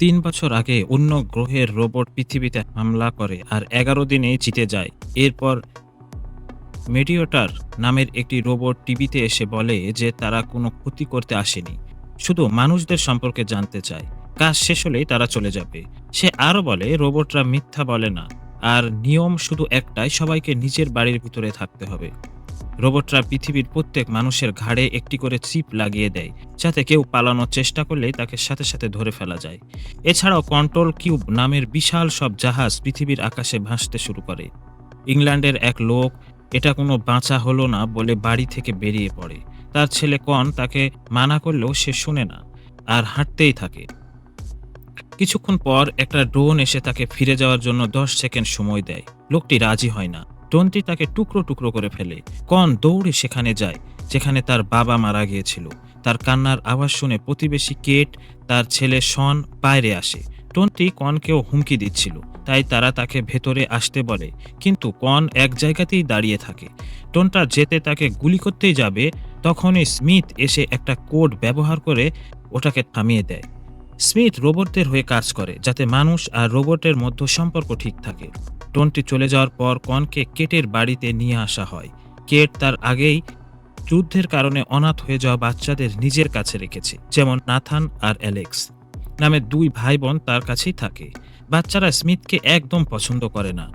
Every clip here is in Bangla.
তিন বছর আগে অন্য গ্রহের রোবট পৃথিবীতে হামলা করে আর এগারো দিনে জিতে যায়। এরপর মেডিওটার নামের একটি রোবট টিভিতে এসে বলে যে তারা কোনো ক্ষতি করতে আসেনি। শুধু মানুষদের সম্পর্কে জানতে চায়। কাজ শেষ হলেই তারা চলে যাবে। সে আরও বলে, রোবটরা মিথ্যা বলে না। আর নিয়ম শুধু একটাই, সবাইকে নিজের বাড়ির ভিতরে থাকতে হবে। রোবটরা পৃথিবীর প্রত্যেক মানুষের ঘাড়ে একটি করে চিপ লাগিয়ে দেয়, যাতে কেউ পালানোর চেষ্টা করলেই তাকে সাথে সাথে ধরে ফেলা যায়। এছাড়াও কন্ট্রোল কিউব নামের বিশাল সব জাহাজ পৃথিবীর আকাশে ভাসতে শুরু করে। ইংল্যান্ডের এক লোক, এটা কোনো বাঁচা হলো না বলে বাড়ি থেকে বেরিয়ে পড়ে। তার ছেলে কন তাকে মানা করলেও সে শুনে না আর হাঁটতেই থাকে। কিছুক্ষণ পর একটা ড্রোন এসে তাকে ফিরে যাওয়ার জন্য দশ সেকেন্ড সময় দেয়। লোকটি রাজি হয় না। ড্রোনটি তাকে টুকরো টুকরো করে ফেলে। কন দৌড়ে সেখানে যায়, যেখানে তার বাবা মারা গিয়েছিল। তার কান্নার আওয়াজ শুনে প্রতিবেশী কেট, তার ছেলে শন বাইরে আসে। টনটি কনকেও হুমকি দিচ্ছিল, তাই তারা তাকে ভেতরে আসতে বলে। কিন্তু কন এক জায়গাতেই দাঁড়িয়ে থাকে। টনটা যেতে তাকে গুলি করতেই যাবে, তখনই স্মিথ এসে একটা কোড ব্যবহার করে ওটাকে থামিয়ে দেয়। স্মিথ রোবটদের হয়ে কাজ করে, যাতে মানুষ আর রোবটের মধ্যে সম্পর্ক ঠিক থাকে। টোনটি চলে যাওয়ার পর কনকে কেটের বাড়িতে নিয়ে আসা হয়। কেট তার আগেই যুদ্ধের কারণে অনাথ হয়ে যাওয়া বাচ্চাদের নিজের কাছে রেখেছে, যেমন নাথান আর অ্যালেক্স। নামে দুই ভাই বোন তার কাছেই থাকে। বাচ্চারা স্মিথকে একদম পছন্দ করে না।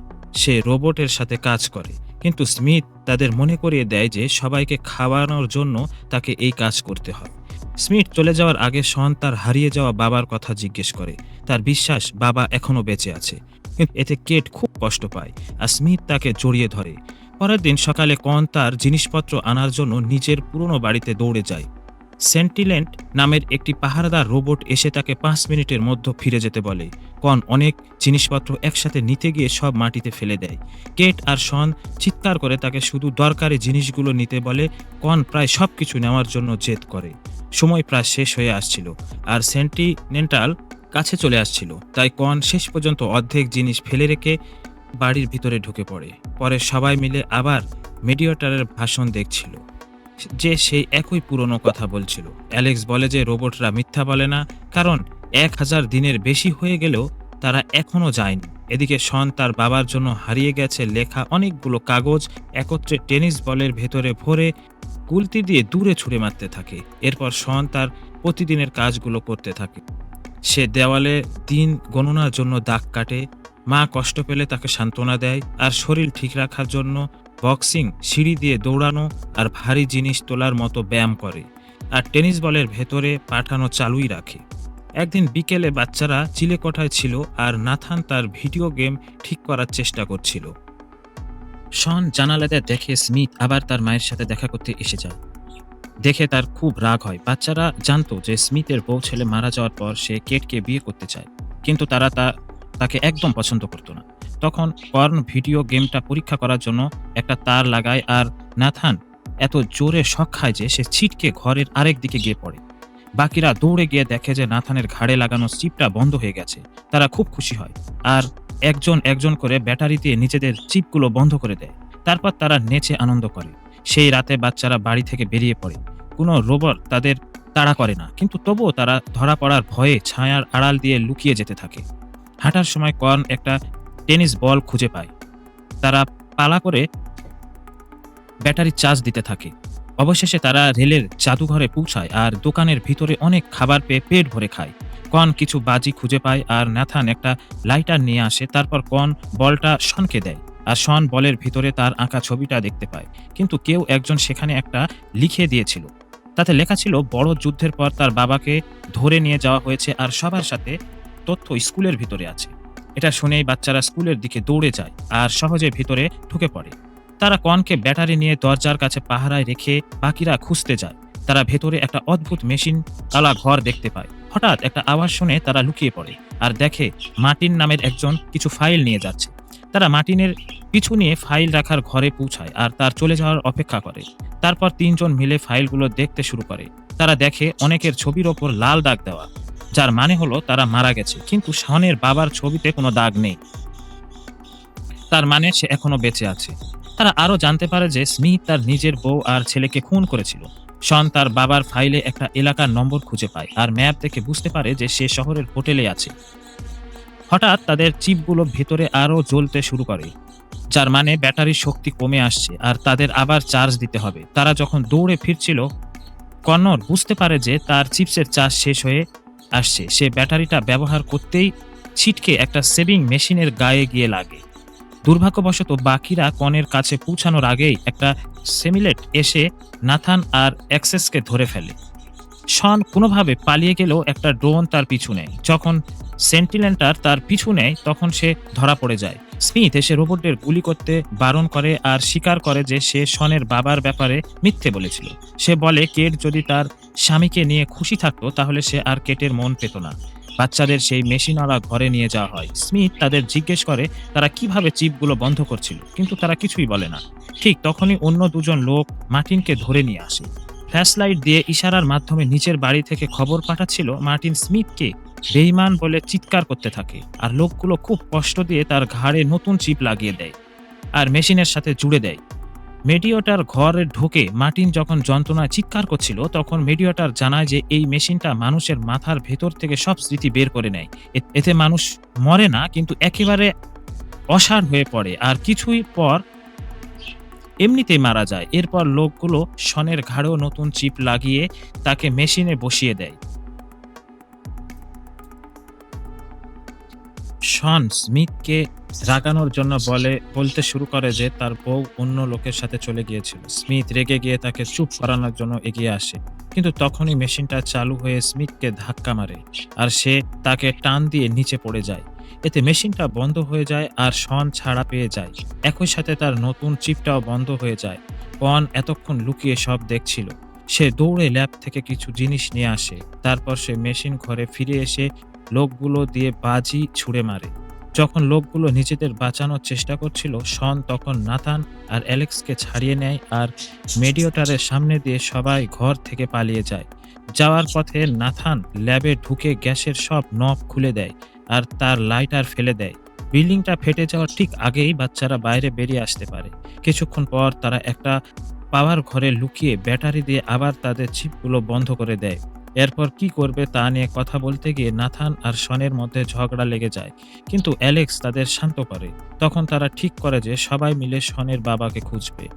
সে রোবটের সাথে কাজ করে, কিন্তু স্মিথ তাদের মনে করিয়ে দেয় যে সবাইকে খাওয়ানোর জন্য তাকে এই কাজ করতে হয়। স্মিথ চলে যাওয়ার আগে শন তার হারিয়ে যাওয়া বাবার কথা জিজ্ঞেস করে। তার বিশ্বাস বাবা এখনও বেঁচে আছে। কিন্তু এতে কেট খুব কষ্ট পায় আর স্মিথ তাকে জড়িয়ে ধরে। পরের দিন সকালে কন তার জিনিসপত্র আনার জন্য নিজের পুরনো বাড়িতে দৌড়ে যায়। সেন্টিলেন্ট নামের একটি পাহারাদার রোবট এসে তাকে পাঁচ মিনিটের মধ্যে ফিরে যেতে বলে। কন অনেক জিনিসপত্র একসাথে নিতে গিয়ে সব মাটিতে ফেলে দেয়। কেট আর শন চিৎকার করে তাকে শুধু দরকারি জিনিসগুলো নিতে বলে। কন প্রায় সব কিছু নেওয়ার জন্য জেদ করে। সময় প্রায় শেষ হয়ে আসছিল আর সেন্টিনেন্টাল কাছে চলে আসছিল। তাই কন শেষ পর্যন্ত অর্ধেক জিনিস ফেলে রেখে বাড়ির ভিতরে ঢুকে পড়ে। পরে সবাই মিলে আবার মেডিওটারের ভাষণ দেখছিল, যে সেই একই পুরনো কথা বলছিল। অ্যালেক্স বলে যে রোবটরা মিথ্যা বলে না, কারণ এক হাজার দিনের বেশি হয়ে গেলেও তারা এখনও যায়নি। এদিকে শন তার বাবার জন্য হারিয়ে গেছে লেখা অনেকগুলো কাগজ একত্রে টেনিস বলের ভেতরে ভরে কুলতি দিয়ে দূরে ছুঁড়ে মারতে থাকে। এরপর শন তার প্রতিদিনের কাজগুলো করতে থাকে। সে দেওয়ালে দিন গণনার জন্য দাগ কাটে। মা কষ্ট পেলে তাকে সান্ত্বনা দেয় আর শরীর ঠিক রাখার জন্য বক্সিং, সিঁড়ি দিয়ে দৌড়ানো আর ভারী জিনিস তোলার মতো ব্যায়াম করে। আর টেনিস বলের ভেতরে পাঠানো চালুই রাখে। একদিন বিকেলে বাচ্চারা চিলেকোঠায় ছিল আর নাথান তার ভিডিও গেম ঠিক করার চেষ্টা করছিল। শন জানালাতে দেখে স্মিথ আবার তার মায়ের সাথে দেখা করতে এসে যায়। দেখে তার খুব রাগ হয়। বাচ্চারা জানতো যে স্মিথের বউ ছেলে মারা যাওয়ার পর সে কেটকে বিয়ে করতে চায়। কিন্তু তারা তা, তাকে একদম পছন্দ করতো না। তখন কর্ন ভিডিও গেমটা পরীক্ষা করার জন্য একটা তার লাগায় আর নাথান এত জোরে শখ খায় যে সে ছিটকে ঘরের আরেক দিকে গিয়ে পড়ে। বাকিরা দৌড়ে গিয়ে দেখে যে নাথানের ঘাড়ে লাগানো চিপটা বন্ধ হয়ে গেছে। তারা খুব খুশি হয়। আর একজন একজন করে ব্যাটারি দিয়ে নিজেদের চিপগুলো বন্ধ করে দেয়। তারপর তারা নেচে আনন্দ করে। সেই রাতে বাচ্চারা বাড়ি থেকে বেরিয়ে পড়ে। কোনো রোবট তাদের তাড়া করে না। কিন্তু তবুও তারা ধরা পড়ার ভয়ে ছায়ার আড়াল দিয়ে লুকিয়ে যেতে থাকে। হাঁটার সময় কর্ন একটা টেনিস বল খুঁজে পায়। তারা পালা করে ব্যাটারি চার্জ দিতে থাকে। অবশেষে তারা রেলের জাদুঘরে পৌঁছায় আর দোকানের ভিতরে অনেক খাবার পেয়ে পেট ভরে খায়। কন কিছু বাজি খুঁজে পায় আর ন্যাথান একটা লাইটার নিয়ে আসে, তারপর কন বলটা শনকে দেয় আর শন বলের ভিতরে তার আঁকা ছবিটা দেখতে পায়। কিন্তু কেউ একজন সেখানে একটা লিখে দিয়েছিল। তাতে লেখা ছিল, বড় যুদ্ধের পর তার বাবাকে ধরে নিয়ে যাওয়া হয়েছে আর সবার সাথে তথ্য স্কুলের ভিতরে আছে। এটা শুনেই বাচ্চারা স্কুলের দিকে দৌড়ে যায় আর সহজে ভিতরে ঢুকে পড়ে। তারা কনকে ব্যাটারি নিয়ে দরজার কাছে পাহারায় রেখে বাকিরা খুঁজতে যায়। তারা ভেতরে একটা অদ্ভুত মেশিন আলা ঘর দেখতে পায়। হঠাৎ একটা আওয়াজ শুনে তারা লুকিয়ে পড়ে আর দেখে মার্টিন নামের একজন কিছু ফাইল নিয়ে যাচ্ছে। তারা মার্টিনের পিছু নিয়ে ফাইল রাখার ঘরে পৌঁছায় আর তার চলে যাওয়ার অপেক্ষা করে। তারপর তিনজন মিলে ফাইলগুলো দেখতে শুরু করে। তারা দেখে অনেকের ছবির ওপর লাল দাগ দেওয়া, যার মানে হলো তারা মারা গেছে, কিন্তু শনের বাবার ছবিতে কোনো দাগ নেই। তার মানে সে এখনও বেঁচে আছে। তারা আরও জানতে পারে যে স্মিথ তার নিজের বউ আর ছেলেকে খুন করেছিল। শন তার বাবার ফাইলে একটা এলাকার নম্বর খুঁজে পায় আর ম্যাপ দেখে বুঝতে পারে যে সে শহরের হোটেলে আছে। হঠাৎ তাদের চিপগুলো ভেতরে আরও জ্বলতে শুরু করে, যার মানে ব্যাটারির শক্তি কমে আসছে আর তাদের আবার চার্জ দিতে হবে। তারা যখন দৌড়ে ফিরছিল কন্নর বুঝতে পারে যে তার চিপসের চার্জ শেষ হয়ে আসছে। সে ব্যাটারিটা ব্যবহার করতেই ছিটকে একটা সেভিং মেশিনের গায়ে গিয়ে লাগে। দুর্ভাগ্যবশত বাকিরা কনের কাছে পৌঁছানোর আগেই একটা সেমিলেট এসে নাথান আর অ্যাক্সেসকে ধরে ফেলে। শন কোনোভাবে পালিয়ে গেলেও একটা ড্রোন তার পিছু নেয়। যখন সেন্টিলেন্টার তার পিছু নেয়, তখন সে ধরা পড়ে যায়। স্মিথ এসে রোবটদের গুলি করতে বারণ করে আর স্বীকার করে যে সে শনের বাবার ব্যাপারে মিথ্যে বলেছিল। সে বলে, কেট যদি তার স্বামীকে নিয়ে খুশি থাকতো, তাহলে সে আর কেটের মন পেত না। বাচ্চাদের সেই মেশিনওয়ালা ঘরে নিয়ে যাওয়া হয়। স্মিথ তাদের জিজ্ঞেস করে, তারা কীভাবে চিপগুলো বন্ধ করছিল? কিন্তু তারা কিছুই বলে না। ঠিক তখনই অন্য দুজন লোক মার্টিনকে ধরে নিয়ে আসে। ফ্ল্যাশলাইট দিয়ে ইশারার মাধ্যমে নিচের বাড়ি থেকে খবর পাঠাচ্ছিল মার্টিন স্মিথকে বেইমান বলে চিৎকার করতে থাকে আর লোকগুলো খুব কষ্ট দিয়ে তার ঘাড়ে নতুন চিপ লাগিয়ে দেয় আর মেশিনের সাথে জুড়ে দেয়। মেডিওটার ঘরে ঢোকে মার্টিন যখন যন্ত্রণায় চিৎকার করছিল, তখন মেডিওটার জানায় যে এই মেশিনটা মানুষের মাথার ভেতর থেকে সব স্মৃতি বের করে নেয়। এতে মানুষ মরে না, কিন্তু একেবারে অসার হয়ে পড়ে। আর কিছুই পর এমনিতেই মারা যায়। এরপর লোকগুলো শনের ঘাড়েও নতুন চিপ লাগিয়ে তাকে মেশিনে বসিয়ে দেয়। শন স্মিথকে রাগানোর জন্য বলে, বলতে শুরু করে যে তার বউ অন্য লোকের সাথে চলে গিয়েছিল। স্মিথ রেগে গিয়ে তাকে চুপ করানোর জন্য এগিয়ে আসে। কিন্তু তখনই মেশিনটা চালু হয়ে স্মিথকে ধাক্কা মারে আর সে তাকে টান দিয়ে নিচে পড়ে যায়। এতে মেশিনটা বন্ধ হয়ে যায় আর শন ছাড়া পেয়ে যায়। একই সাথে তার নতুন চিপটাও বন্ধ হয়ে যায়। কন এতক্ষণ লুকিয়ে সব দেখছিল। সে দৌড়ে ল্যাব থেকে কিছু জিনিস নিয়ে আসে। তারপর সে মেশিন ঘরে ফিরে এসে লোকগুলো দিয়ে বাজি ছুঁড়ে মারে। যখন লোকগুলো নিজেদের বাঁচানোর চেষ্টা করছিল, শন তখন নাথান আর অ্যালেক্সকে ছাড়িয়ে নেয় আর মেডিওটারের সামনে দিয়ে সবাই ঘর থেকে পালিয়ে যায়। যাওয়ার পথে নাথান ল্যাবে ঢুকে গ্যাসের সব নব খুলে দেয় আর তার লাইটার ফেলে দেয়। বিল্ডিংটা ফেটে যাওয়ার ঠিক আগেই বাচ্চারা বাইরে বেরিয়ে আসতে পারে। কিছুক্ষণ পর তারা একটা পাওয়ার ঘরে লুকিয়ে ব্যাটারি দিয়ে আবার তাদের চিপগুলো বন্ধ করে দেয়। এরপর কি করবে তা নিয়ে কথা বলতে গিয়ে নাথান আর শনের মধ্যে ঝগড়া লেগে যায়। কিন্তু অ্যালেক্স তাদের শান্ত করে। তখন তারা ঠিক করে যে সবাই মিলে শনের বাবাকে খুঁজবে।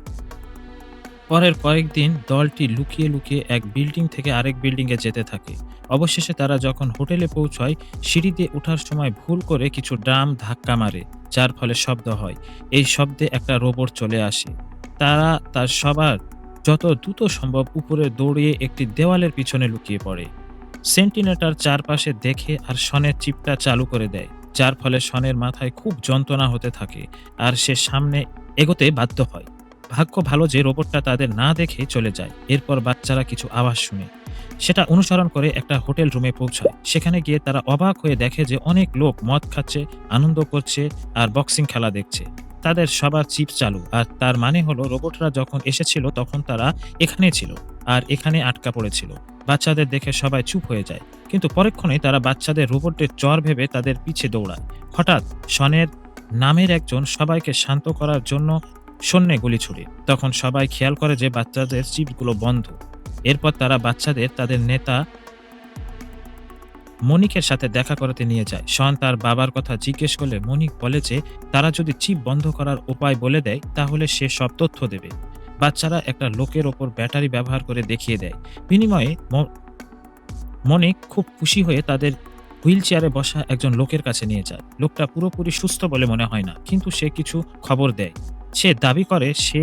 পরের কয়েকদিন দলটি লুকিয়ে লুকিয়ে এক বিল্ডিং থেকে আরেক বিল্ডিংয়ে যেতে থাকে। অবশেষে তারা যখন হোটেলে পৌঁছয়, সিঁড়ি দিয়ে ওঠার সময় ভুল করে কিছু ড্রাম ধাক্কা মারে, যার ফলে শব্দ হয়। এই শব্দে একটা রোবট চলে আসে। তারা তার সবার যত দ্রুত সম্ভব উপরে দৌড়িয়ে একটি দেওয়ালের পিছনে লুকিয়ে পড়ে। সেন্টিনেটার চারপাশে দেখে আর শনের চিপটা চালু করে দেয়, যার ফলে শনের মাথায় খুব যন্ত্রণা হতে থাকে আর সে সামনে এগোতে বাধ্য হয়। ভাগ্য ভালো যে রোবটটা তাদের না দেখে চলে যায়, এরপর বাচ্চারা কিছু আওয়াজ শুনে। সেটা অনুসরণ করে একটা হোটেল রুমে পৌঁছায়। সেখানে গিয়ে তারা অবাক হয়ে দেখে যে অনেক লোক মদ খাচ্ছে, আনন্দ করছে আর বক্সিং খেলা দেখছে। তাদের সবার চিপ চালু। আর তার মানে হলো, রোবটরা যখন এসেছিল তখন তারা এখানে ছিল আর এখানে আটকা পড়েছিল। বাচ্চাদের দেখে সবাই চুপ হয়ে যায়। কিন্তু পরক্ষণে তারা বাচ্চাদের রোবটের চর ভেবে তাদের পিছে দৌড়ায়। হঠাৎ শনের নামের একজন সবাইকে শান্ত করার জন্য শূন্যে গুলি ছুড়ে। তখন সবাই খেয়াল করে যে বাচ্চাদের চিপগুলো বন্ধ। এরপর তারা বাচ্চাদের, তাদের নেতা মনিকের সাথে দেখা করাতে নিয়ে যায়। শন তার বাবার কথা জিজ্ঞেস করলে মনিক বলে যে, তারা যদি চিপ বন্ধ করার উপায় বলে দেয়, তাহলে সে সব তথ্য দেবে। বাচ্চারা একটা লোকের ওপর ব্যাটারি ব্যবহার করে দেখিয়ে দেয়। বিনিময়ে মনিক খুব খুশি হয়ে তাদের হুইল চেয়ারে বসা একজন লোকের কাছে নিয়ে যায়। লোকটা পুরোপুরি সুস্থ বলে মনে হয় না, কিন্তু সে কিছু খবর দেয়। সে দাবি করে সে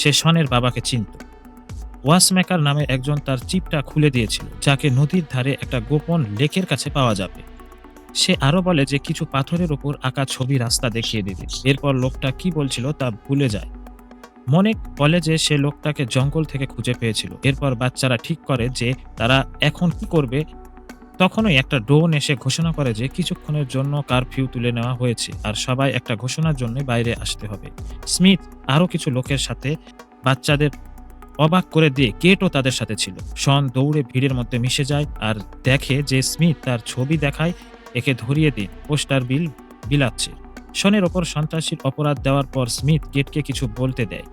সে শনের বাবাকে চিনত। ওয়াসমেকার নামে একজন তার চিপটা খুলে দিয়েছিল, যাকে নদীর ধারে একটা গোপন লেকের কাছে পাওয়া যাবে। সে আরও বলে যে কিছু পাথরের ওপর আঁকা ছবি রাস্তা দেখিয়ে দেবে। এরপর লোকটা কি বলছিল তা ভুলে যায়। মনে বলে যে সে লোকটাকে জঙ্গল থেকে খুঁজে পেয়েছিল। এরপর বাচ্চারা ঠিক করে যে তারা এখন কি করবে। তখনই একটা ড্রোন এসে ঘোষণা করে যে কিছুক্ষণের জন্য কারফিউ তুলে নেওয়া হয়েছে আর সবাই একটা ঘোষণার জন্য বাইরে আসতে হবে। স্মিথ আরও কিছু লোকের সাথে বাচ্চাদের অবাক করে দিয়ে কেটও তাদের সাথে ছিল। শন দৌড়ে ভিড়ের মধ্যে মিশে যায় আর দেখে যে স্মিথ তার ছবি দেখায়, একে ধরিয়ে দিন পোস্টার বিল বিলাচ্ছে। শনের ওপর সন্ত্রাসীর অপরাধ দেওয়ার পর স্মিথ কেটকে কিছু বলতে দেয়।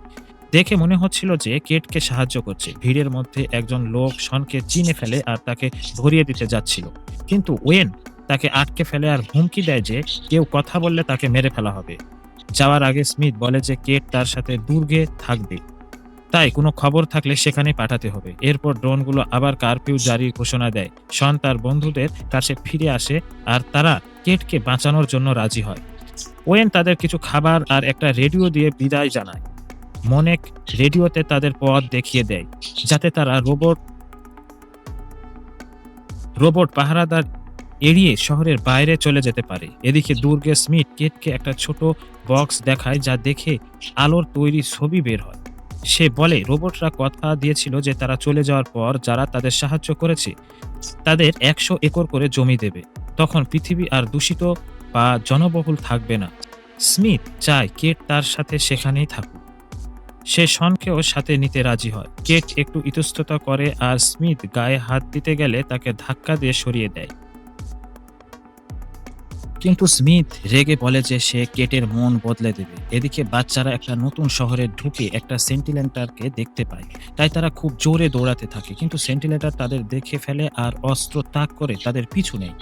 দেখে মনে হচ্ছিল যে কেটকে সাহায্য করছে। ভিড়ের মধ্যে একজন লোক শনকে চিনে ফেলে আর তাকে ধরিয়ে দিতে যাচ্ছিল। কিন্তু ওয়েন তাকে আটকে ফেলে আর হুমকি দেয় যে কেউ কথা বললে তাকে মেরে ফেলা হবে। যাওয়ার আগে স্মিথ বলে যে কেট তার সাথে দুর্গে থাকবে। তাই কোনো খবর থাকলে সেখানে পাঠাতে হবে। এরপর ড্রোনগুলো আবার কারফিউ জারির ঘোষণা দেয়। শন তার বন্ধুদের কাছে ফিরে আসে আর তারা কেটকে বাঁচানোর জন্য রাজি হয়। ওয়েন তাদের কিছু খাবার আর একটা রেডিও দিয়ে বিদায় জানায়। মনেক রেডিওতে তাদের পথ দেখিয়ে দেয়, যাতে তারা রোবট রোবট পাহারাদার এড়িয়ে শহরের বাইরে চলে যেতে পারে। এদিকে দুর্গে স্মিথ কেটকে একটা ছোট বক্স দেখায় যা দেখে আলোর তৈরি ছবি বের হয়। সে বলে, রোবটরা কথা দিয়েছিল যে তারা চলে যাওয়ার পর যারা তাদের সাহায্য করেছে, তাদের একশো একর করে জমি দেবে। তখন পৃথিবী আর দূষিত বা জনবহুল থাকবে না। স্মিথ চায় কেট তার সাথে সেখানেই থাকুক। সে শনকেও সাথে নিতে রাজি হয়। কেট একটু ইতস্ততা করে আর স্মিথ গায়ে হাত দিতে গেলে তাকে ধাক্কা দিয়ে সরিয়ে দেয়। কিন্তু স্মিথ রেগে বলে যে সে কেটের মন বদলে দেবে। এদিকে বাচ্চারা একটা নতুন শহরে ঢুকে একটা সেন্টিলেন্টারকে দেখতে পায়। তাই তারা খুব জোরে দৌড়াতে থাকে, কিন্তু সেন্টিলেন্টার তাদের দেখে ফেলে আর অস্ত্র তাক করে তাদের পিছু নেয়।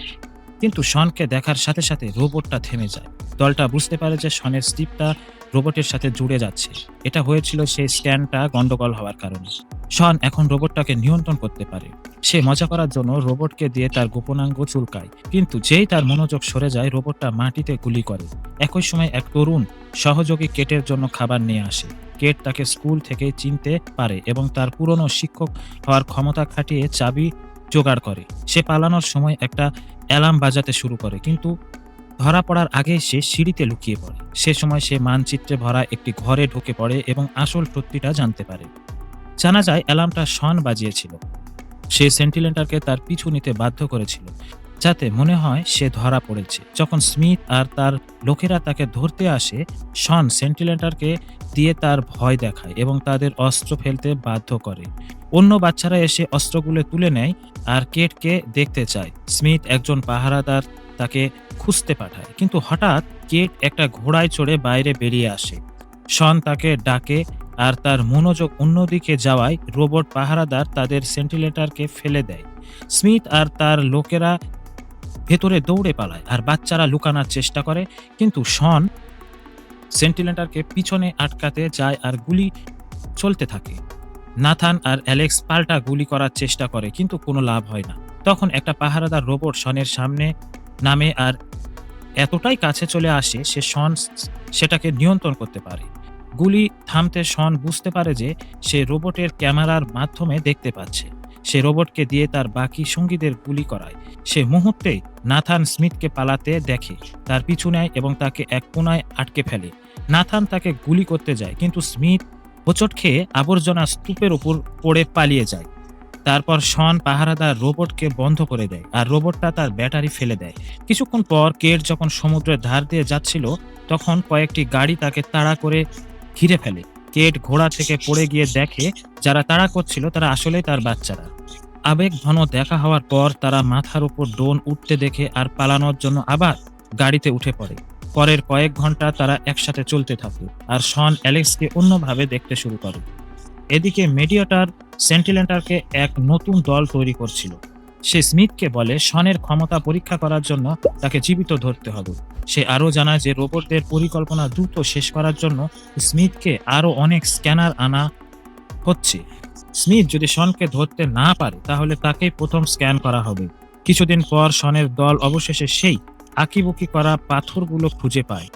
কিন্তু শনকে দেখার সাথে সাথে রোবটটা থেমে যায়। দলটা বুঝতে পারে যে শনের স্টিপটা রোবটের সাথে জুড়ে যাচ্ছে। এটা হয়েছিল সেই স্ক্যানটা গন্ডগোল হওয়ার কারণে। শন এখন রোবটটাকে নিয়ন্ত্রণ করতে পারে। সে মজা করার জন্য রোবটকে দিয়ে তার গোপনাঙ্গ চুলকায়। কিন্তু যেই তার মনোযোগ সরে যায়, রোবটটা মাটিতে গুলি করে। একই সময় এক তরুণ সহযোগী কেটের জন্য খাবার নিয়ে আসে। কেট তাকে স্কুল থেকে চিনতে পারে এবং তার পুরনো শিক্ষক হওয়ার ক্ষমতা খাটিয়ে চাবি জোগাড় করে। সে পালানোর সময় একটা অ্যালার্ম বাজাতে শুরু করে, কিন্তু ধরা পড়ার আগে সে সিঁড়িতে লুকিয়ে পড়ে। সে সময় সে মানচিত্রে ভরা একটি ঘরে ঢুকে পড়ে এবং আসল সত্যিটা জানতে পারে। জানা যায়, অ্যালার্মটা শন বাজিয়েছিল। সে সেন্টিলেন্টারকে তার পিছু নিতে বাধ্য করেছিল, যাতে মনে হয় সে ধরা পড়েছে। যখন স্মিথ আর তার লোকেরা তাকে ধরতে আসে শন সেন্টিলেন্টারকে দিয়ে তার ভয় দেখায় এবং তাদের অস্ত্র ফেলতে বাধ্য করে। অন্য বাচ্চারা এসে অস্ত্রগুলো তুলে নেয় আর কেটকে দেখতে চায়। স্মিথ একজন পাহারাদার তাকে খুঁজতে পাঠায়, কিন্তু হঠাৎ কেট একটা ঘোড়ায় চড়ে বাইরে বেরিয়ে আসে। শন তাকে ডাকে আর তার মনোযোগ অন্যদিকে যাওয়ায় রোবট পাহারাদার তাদের সেন্টিলেটারকে ফেলে দেয়। স্মিথ আর তার লোকেরা ভেতরে দৌড়ে পালায় আর বাচ্চারা লুকানোর চেষ্টা করে, কিন্তু শন সেন্টিলেটারকে পিছনে আটকাতে যায় আর গুলি চলতে থাকে। নাথান আর অ্যালেক্স পাল্টা গুলি করার চেষ্টা করে, কিন্তু কোনো লাভ হয় না। তখন একটা পাহারাদার রোবট শনের সামনে নামে আর এতটাই কাছে চলে আসে, সে শন সেটাকে নিয়ন্ত্রণ করতে পারে। গুলি থামতে শন বুঝতে পারে যে সে রোবটের ক্যামেরার মাধ্যমে দেখতে পাচ্ছে। সে রোবটকে দিয়ে তার বাকি সঙ্গীদের গুলি করায়। সে মুহূর্তেই নাথান স্মিথকে পালাতে দেখে, তার পিছু নেয় এবং তাকে এক কোনায় আটকে ফেলে। নাথান তাকে গুলি করতে যায়, কিন্তু স্মিথ হোঁচট খেয়ে আবর্জনা স্তূপের উপর পড়ে পালিয়ে যায়। তারপর শন পাহারাদার রোবটকে বন্ধ করে দেয় আর রোবটটা তার ব্যাটারি ফেলে দেয়। কিছুক্ষণ পর কেট যখন সমুদ্রের ধার দিয়ে যাচ্ছিল, তখন কয়েকটি গাড়ি তাকে তাড়া করে ঘিরে ফেলে। কেট ঘোড়া থেকে পড়ে গিয়ে দেখে যারা তাড়া করছিল তারা আসলেই তার বাচ্চারা। আবেগ ঘন দেখা হওয়ার পর তারা মাথার উপর ড্রোন উঠতে দেখে আর পালানোর জন্য আবার গাড়িতে উঠে পড়ে। পরের কয়েক ঘণ্টা তারা একসাথে চলতে থাকে আর শন অ্যালেক্সকে অন্যভাবে দেখতে শুরু করে। এদিকে মেডিয়াটার সেন্টিলেন্টারকে এক নতুন দল তৈরি করছিল। সে স্মিথকে বলে, শনের ক্ষমতা পরীক্ষা করার জন্য তাকে জীবিত ধরতে হবে। সে আরও জানায় যে, রোবটদের পরিকল্পনা দ্রুত শেষ করার জন্য স্মিথকে আরও অনেক স্ক্যানার আনা হচ্ছে। স্মিথ যদি শনকে ধরতে না পারে, তাহলে তাকেই প্রথম স্ক্যান করা হবে। কিছুদিন পর শনের দল অবশেষে সেই আঁকিবুকি করা পাথরগুলো খুঁজে পায়।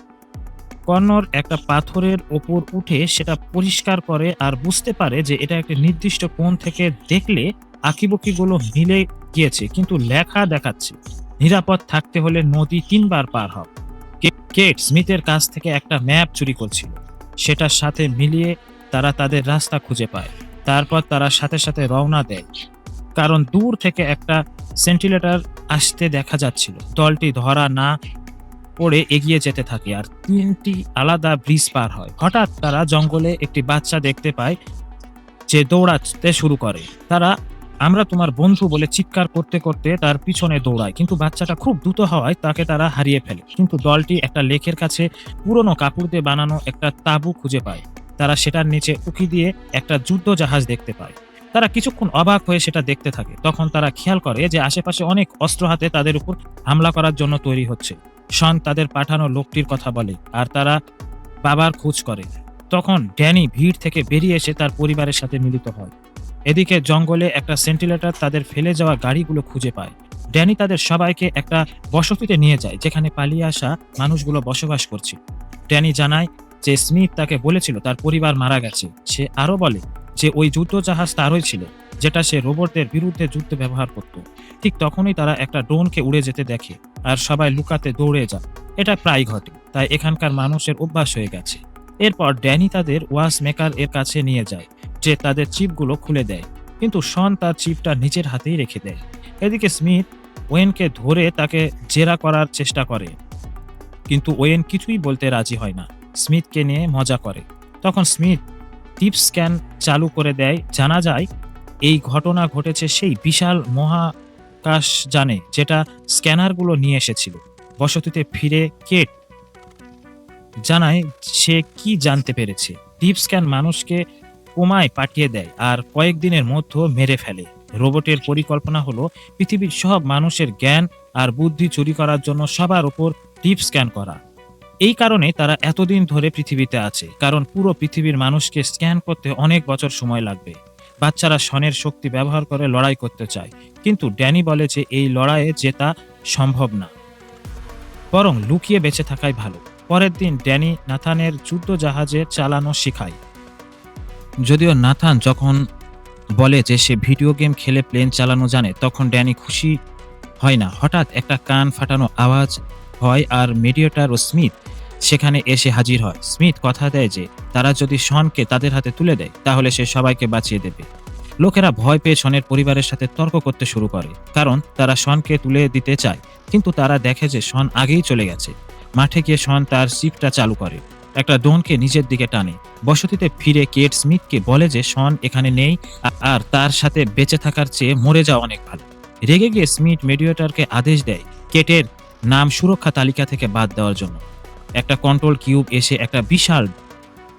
কর্নর একটা পাথরের ওপর উঠে সেটা পরিষ্কার করে আর বুঝতে পারে যে এটা একটা নির্দিষ্ট কোণ থেকে দেখলে আঁকিবুকিগুলো মিলে গিয়েছে, কিন্তু লেখা দেখাচ্ছে। নিরাপদ থাকতে হলে নদী তিনবার পার কে- কেট স্মিথের কাছ থেকে একটা ম্যাপ চুরি করছিল। সেটার সাথে মিলিয়ে তারা তাদের রাস্তা খুঁজে পায়। তারপর তারা সাথে সাথে রওনা দেয়। কারণ দূর থেকে একটা সেন্টিলেটার আসতে দেখা যাচ্ছিল। দলটি ধরা না পড়ে এগিয়ে যেতে থাকে আর তিনটি আলাদা ব্রিজ পার হয়। হঠাৎ তারা জঙ্গলে একটি বাচ্চা দেখতে পায় যে দৌড়াতে শুরু করে। তারা, আমরা তোমার বন্ধু বলে চিৎকার করতে করতে তার পিছনে দৌড়ায়। কিন্তু বাচ্চাটা খুব দ্রুত হওয়ায় তাকে তারা হারিয়ে ফেলে। কিন্তু দলটি একটা লেকের কাছে পুরনো কাপড় দিয়ে বানানো একটা তাঁবু খুঁজে পায়। তারা সেটার নিচে উঁকি দিয়ে একটা যুদ্ধ জাহাজ দেখতে পায়। তারা কিছুক্ষণ অবাক হয়ে সেটা দেখতে থাকে। তখন তারা খেয়াল করে যে আশেপাশে অনেক অস্ত্র হাতে তাদের উপর হামলা করার জন্য তৈরি হচ্ছে। শন তাদের পাঠানো লোকটির কথা বলে আর তারা বাবার খোঁজ করে। তখন ড্যানি ভিড় থেকে বেরিয়ে এসে তার পরিবারের সাথে মিলিত হয়। এদিকে জঙ্গলে একটা সেন্টিলেটার তাদের ফেলে যাওয়া গাড়িগুলো খুঁজে পায়। ড্যানি তাদের সবাইকে একটা বসতিতে নিয়ে যায়, যেখানে পালিয়ে আসা মানুষগুলো বসবাস করছে। ড্যানি জানায় যে স্মিথ তাকে বলেছিল তার পরিবার মারা গেছে। সে আরও বলে যে ওই যুদ্ধ জাহাজ তারই ছিল, যেটা সে রোবটদের বিরুদ্ধে যুদ্ধে ব্যবহার করত। ঠিক তখনই তারা একটা ড্রোনকে উড়ে যেতে দেখে আর সবাই লুকাতে দৌড়ে যায়। এটা প্রায় ঘটে, তাই এখানকার মানুষের অভ্যাস হয়ে গেছে। এরপর ড্যানি তাদের ওয়াশ মেকার এর কাছে নিয়ে যায়, যে তাদের চিপগুলো খুলে দেয়। কিন্তু শন তার চিপটা নিজের হাতেই রেখে দেয়। এদিকে স্মিথ ওয়েনকে ধরে তাকে জেরা করার চেষ্টা করে। কিন্তু ওয়েন কিছুই বলতে রাজি হয় না। স্মিথকে নিয়ে মজা করে। তখন স্মিথ টিপ স্ক্যান চালু করে দেয়, জানা যায় এই ঘটনা ঘটেছে সেই বিশাল মহাকাশ জানে যেটা স্ক্যানারগুলো নিয়ে এসেছিল। বসতিতে ফিরে কেট জানায় সে কি জানতে পেরেছে। টিপ স্ক্যান মানুষকে কোমায় পাঠিয়ে দেয় আর কয়েকদিনের মধ্যে মেরে ফেলে। রোবটের পরিকল্পনা হলো পৃথিবীর সব মানুষের জ্ঞান আর বুদ্ধি চুরি করার জন্য সবার উপর টিপ স্ক্যান করা। এই কারণে তারা এতদিন ধরে পৃথিবীতে আছে, কারণ পুরো পৃথিবীর মানুষকে স্ক্যান করতে অনেক বছর সময় লাগবে। বাচ্চারা শনের শক্তি ব্যবহার করে লড়াই করতে চায়, কিন্তু ড্যানি বলে যে এই লড়াইয়ে জেতা সম্ভব না। বরং লুকিয়ে বেঁচে থাকাই ভালো। পরের দিন ড্যানি নাথানের যুদ্ধ জাহাজে চালানো শেখায়। যদিও নাথান যখন বলে যে সে ভিডিও গেম খেলে প্লেন চালানো জানে, তখন ড্যানি খুশি হয় না। হঠাৎ একটা কান ফাটানো আওয়াজ হয় আর মিডিয়েটার ও স্মিথ সেখানে এসে হাজির হয়। স্মিথ কথা দেয় যে, তারা যদি শনকে তাদের হাতে তুলে দেয়, তাহলে সে সবাইকে বাঁচিয়ে দেবে। লোকেরা ভয় পেয়ে শনের পরিবারের সাথে তর্ক করতে শুরু করে, কারণ তারা শনকে তুলে দিতে চায়। কিন্তু তারা দেখে যে শন আগেই চলে গেছে। মাঠে গিয়ে শন তার সিপটা চালু করে। একটা ডোনকে নিজের দিকে টানে। বসতিতে ফিরে কেট স্মিথকে বলে যে, শন এখানে নেই, আর তার সাথে বেঁচে থাকার চেয়ে মরে যাওয়া অনেক ভালো। রেগে গিয়ে স্মিথ মেডিয়েটরকে আদেশ দেয়, কেটের নাম সুরক্ষা তালিকা থেকে বাদ দেওয়ার জন্য। একটা কন্ট্রোল কিউব এসে একটা বিশাল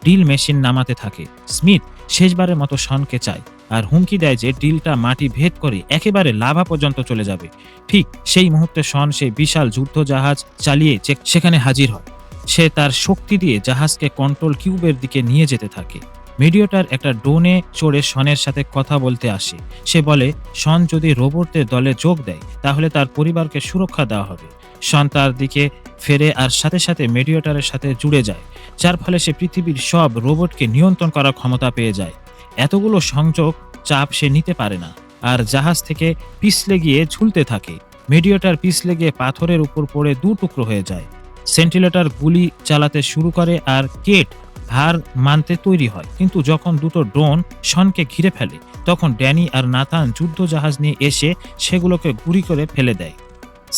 ড্রিল মেশিন নামাতে থাকে। স্মিথ শেষবারের মতো শনকে চায় আর হুমকি দেয় যে ড্রিলটা মাটি ভেদ করে একেবারে লাভা পর্যন্ত চলে যাবে। ঠিক সেই মুহূর্তে শন সেই বিশাল যুদ্ধ জাহাজ চালিয়ে সেখানে হাজির হয়। সে তার শক্তি দিয়ে জাহাজকে কন্ট্রোল কিউবের দিকে নিয়ে যেতে থাকে। মিডিয়েটার একটা ড্রোনে চড়ে শনের সাথে কথা বলতে আসে। সে বলে, শন যদি রোবটদের দলে যোগ দেয়, তাহলে তার পরিবারকে সুরক্ষা দেওয়া হবে। শন তার দিকে ফেরে আর সাথে সাথে মেডিয়েটারের সাথে জুড়ে যায়, যার ফলে সে পৃথিবীর সব রোবটকে নিয়ন্ত্রণ করার ক্ষমতা পেয়ে যায়। এতগুলো সংযোগ চাপ সে নিতে পারে না আর জাহাজ থেকে পিছলে গিয়ে ঝুলতে থাকে। মেডিয়েটার পিছলে গিয়ে পাথরের উপর পড়ে দু টুকরো হয়ে যায়। সেন্টিলেটার গুলি চালাতে শুরু করে আর কেট হার মানতে তৈরি হয়। কিন্তু যখন দুটো ড্রোন শনকে ঘিরে ফেলে, তখন ড্যানি আর নাথান যুদ্ধ জাহাজ নিয়ে এসে সেগুলোকে গুলি করে ফেলে দেয়।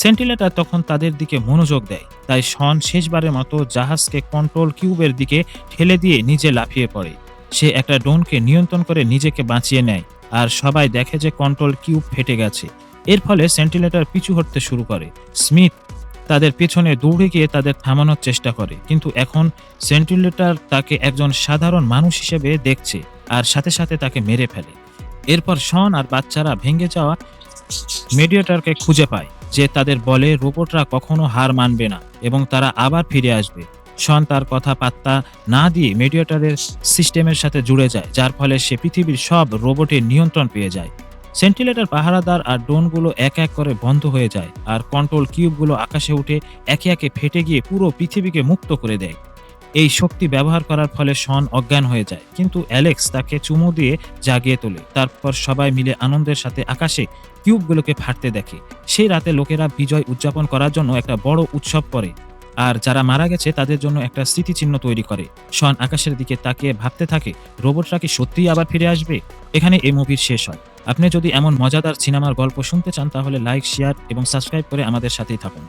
সেন্টিলেটার তখন তাদের দিকে মনোযোগ দেয়, তাই শন শেষবারের মতো জাহাজকে কন্ট্রোল কিউবের দিকে ঠেলে দিয়ে নিজে লাফিয়ে পড়ে। সে একটা ড্রোনকে নিয়ন্ত্রণ করে নিজেকে বাঁচিয়ে নেয়, আর সবাই দেখে যে কন্ট্রোল কিউব ফেটে গেছে। এর ফলে সেন্টিলেটার পিছু হটতে শুরু করে। স্মিথ তাদের পেছনে দৌড়ে গিয়ে তাদের থামানোর চেষ্টা করে, কিন্তু এখন সেন্টিলেটার তাকে একজন সাধারণ মানুষ হিসেবে দেখছে আর সাথে সাথে তাকে মেরে ফেলে। এরপর শন আর বাচ্চারা ভেঙে যাওয়া মেডিয়েটারকে খুঁজে পায়। যে তাদের বলে রোবটরা কখনো হার মানবে না এবং তারা আবার ফিরে আসবে। শন তার কথা পাত্তা না দিয়ে মেডিয়েটারের সিস্টেমের সাথে জুড়ে যায়, যার ফলে সে পৃথিবীর সব রোবটের নিয়ন্ত্রণ পেয়ে যায়। সেন্টিলেটার পাহারাদার আর ড্রোনগুলো এক এক করে বন্ধ হয়ে যায় আর কন্ট্রোল কিউবগুলো আকাশে উঠে একে একে ফেটে গিয়ে পুরো পৃথিবীকে মুক্ত করে দেয়। এই শক্তি ব্যবহার করার ফলে শন অজ্ঞান হয়ে যায়। কিন্তু অ্যালেক্স তাকে চুমু দিয়ে জাগিয়ে তোলে। তারপর সবাই মিলে আনন্দের সাথে আকাশে কিউবগুলোকে ফাটতে দেখে। সেই রাতে লোকেরা বিজয় উদযাপন করার জন্য একটা বড় উৎসব করে আর যারা মারা গেছে তাদের জন্য একটা স্মৃতিচিহ্ন তৈরি করে। শন আকাশের দিকে তাকিয়ে ভাবতে থাকে, রোবটরা কি সত্যিই আবার ফিরে আসবে? এখানে এই মুভির শেষ হয়। আপনি যদি এমন মজাদার সিনেমার গল্প শুনতে চান তাহলে লাইক শেয়ার এবং সাবস্ক্রাইব করে আমাদের সাথেই থাকুন।